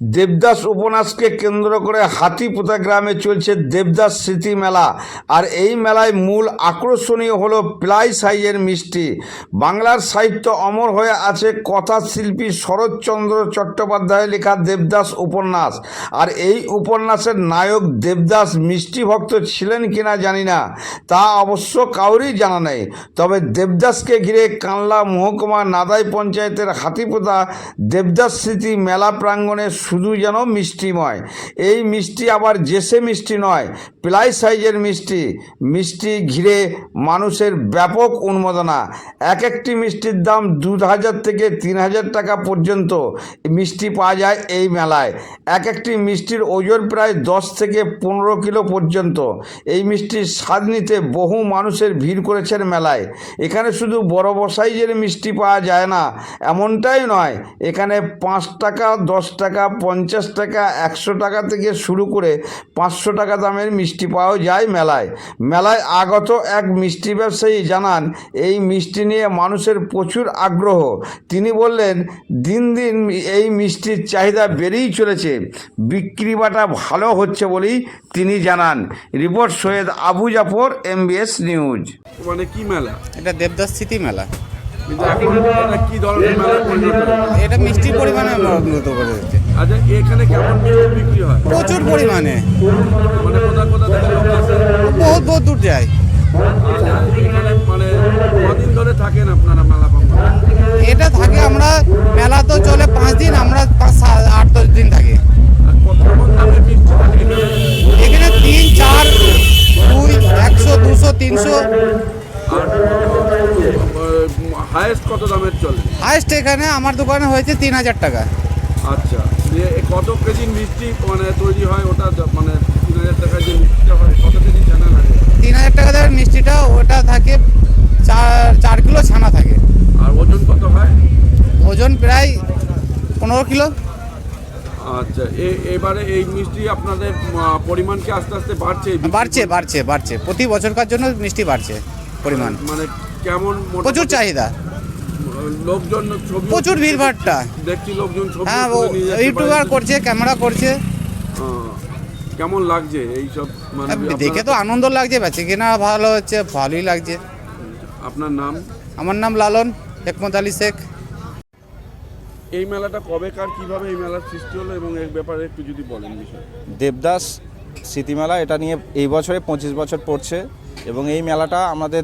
দেবদাস উপন্যাসকে কেন্দ্র করে হাতিপোতা গ্রামে চলছে দেবদাস স্মৃতি মেলা। আর এই মেলায় মূল আকর্ষণীয় হলো প্লাই সাইজের মিষ্টি। বাংলার সাহিত্য অমর হয়ে আছে কথা শিল্পী শরৎচন্দ্র চট্টোপাধ্যায় লেখা দেবদাস উপন্যাস। আর এই উপন্যাসের নায়ক দেবদাস মিষ্টি ভক্ত ছিলেন কিনা জানি না, তা অবশ্য কাউরই জানা নেই। তবে দেবদাসকে ঘিরে কানলা মহকুমা নাদাই পঞ্চায়েতের হাতিপোতা দেবদাস স্মৃতি মেলা প্রাঙ্গণে শুধু যেন মিষ্টিময়। এই মিষ্টি আবার জেসে মিষ্টি নয়, প্লাই সাইজের মিষ্টি। মিষ্টি ঘিরে মানুষের ব্যাপক উন্মাদনা। এক একটি মিষ্টির দাম দু হাজার থেকে তিন হাজার টাকা পর্যন্ত মিষ্টি পাওয়া যায় এই মেলায়। এক একটি মিষ্টির ওজন প্রায় দশ থেকে পনেরো কিলো পর্যন্ত। এই মিষ্টির স্বাদ নিতে বহু মানুষের ভিড় করেছেন মেলায়। এখানে শুধু বড় সাইজের মিষ্টি পাওয়া যায় না, এমনটাই নয়, এখানে পাঁচ টাকা, দশ টাকা পঞ্চাশ টাকা একশো টাকা থেকে শুরু করে পাঁচশো টাকা দামের মিষ্টি পাওয়া যায় মেলায়। মেলায় আগত এক মিষ্টি ব্যবসায়ী জানান এই মিষ্টি নিয়ে মানুষের প্রচুর আগ্রহ। তিনি বললেন দিন দিন এই মিষ্টির চাহিদা বেড়েই চলেছে। বিক্রি বাটা ভালো হচ্ছে বলেই তিনি জানান। Report Syed Abu Jafar MBS news. মানে কি মেলা? এটা দেবদাস স্মৃতি মেলা। এটা মিষ্টির পরিমাণে উন্নত করে দিচ্ছে। আচ্ছা এখানে কেমন মিষ্টি বিক্রি হয়? প্রচুর পরিমাণে। মানে কোথা কোথা থেকে লোক আসে? বহুত বহুত দূর যায়। আচ্ছা, এখানে মানে কদিন ধরে থাকেন আপনারা মেলা এটা থাকে আমরা মেলা তো চলে পাঁচ দিন আমরা পাঁচ আট দশ দিন থাকি। এখানে? তিন চার দুই একশো দুশো তিনশো। হায়েস্ট কত দামের চলে? হাইস্ট এখানে আমার দোকানে হয়েছে তিন হাজার টাকা। আচ্ছা। এ কত কেজি মিষ্টি মানে তৈরি হয় ওটা মানে তিন হাজার টাকার যে মিষ্টিটা হয় কত কেজি ছানা লাগে? তিন হাজার টাকা দেওয়ার মিষ্টিটা ওটা থাকে চার চার কিলো ছানা থাকে। আর ওজন কত হয়? ওজন প্রায় পনেরো কিলো। আচ্ছা এবারে এই মিষ্টি আপনাদের পরিমাণ কি আস্তে আস্তে বাড়ছে? বাড়ছে বাড়ছে বাড়ছে। প্রতি বছরকার জন্য মিষ্টি বাড়ছে পরিমাণ। মানে কেমন প্রচুর চাহিদা। লোকজন ছবি প্রচুর ভিড়ভাড়টা। দেখছি লোকজন ছবি হ্যাঁ ইউটিউবার করছে ক্যামেরা করছে। কেমন লাগছে এইসব মানে দেখে তো আনন্দ লাগছে বেঁচে কেনা ভালো হচ্ছে ভালোই লাগছে। আপনার নাম? আমার নাম লালন হেকমত আলী শেখ। এই মেলাটা কবে কার কীভাবে এই মেলার সৃষ্টি হলো এবং এর ব্যাপারে একটু যদি বলেন বিষয়। দেবদাস স্মৃতিমেলা এটা নিয়ে এই বছরে পঁচিশ বছর পড়ছে এবং এই মেলাটা আমাদের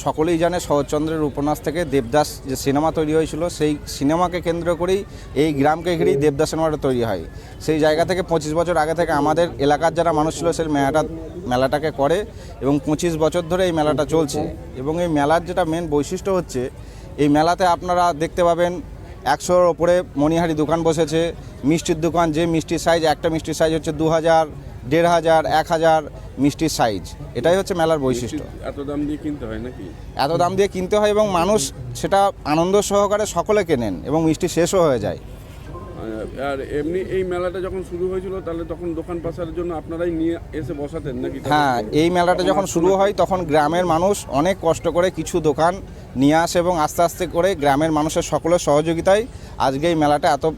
সকলেই জানে শরৎচন্দ্রের উপন্যাস থেকে দেবদাস যে সিনেমা তৈরি হয়েছিল, সেই সিনেমাকে কেন্দ্র করেই এই গ্রামকে ঘিরেই দেবদাস সিনেমাটা তৈরি হয়। সেই জায়গা থেকে পঁচিশ বছর আগে থেকে আমাদের এলাকার যারা মানুষ ছিল, সেই মেলাটা, মেলাটাকে করে এবং পঁচিশ বছর ধরে এই মেলাটা চলছে। এবং এই মেলার যেটা মেন বৈশিষ্ট্য হচ্ছে, এই মেলাতে আপনারা দেখতে পাবেন একশোর ওপরে মণিহারি দোকান বসেছে, মিষ্টির দোকান, যে মিষ্টির সাইজ একটা মিষ্টির সাইজ হচ্ছে দু হাজার দেড় হাজার এক হাজার মিষ্টির সাইজ। এটাই হচ্ছে মেলার বৈশিষ্ট্য। এত দাম দিয়ে কিনতে হয় নাকি? এত দাম দিয়ে কিনতে হয় এবং মানুষ সেটা আনন্দ সহকারে সকলে কেনেন এবং মিষ্টি শেষও হয়ে যায়। আর- এমনি এই মেলাটা যখন শুরু হয়েছিল তাহলে তখন দোকান পাশারের জন্য আপনারাই নিয়ে এসে বসাতেন নাকি? হ্যাঁ এই মেলাটা যখন শুরু হয় তখন গ্রামের মানুষ অনেক কষ্ট করে কিছু দোকান নিয়ে আসে এবং আস্তে আস্তে করে গ্রামের মানুষের সকলের সহযোগিতায় আজকে এই মেলাটা এত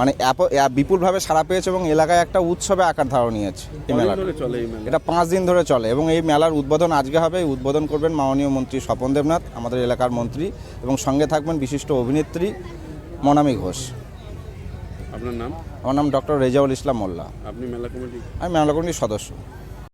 মানে বিপুলভাবে সাড়া পেয়েছে এবং এলাকায় একটা উৎসবে আকার ধারণ নিয়েছে এই মেলাটা। এটা পাঁচ দিন ধরে চলে এবং এই মেলার উদ্বোধন আজকে হবে। এই উদ্বোধন করবেন মাননীয় মন্ত্রী স্বপন দেবনাথ আমাদের এলাকার মন্ত্রী এবং সঙ্গে থাকবেন বিশিষ্ট অভিনেত্রী মনামী ঘোষ। আপনার নাম? আমার নাম ডক্টর রেজাউল ইসলাম মোল্লা। আপনি মেলা কমিটি আমি মেলা কমিটির সদস্য।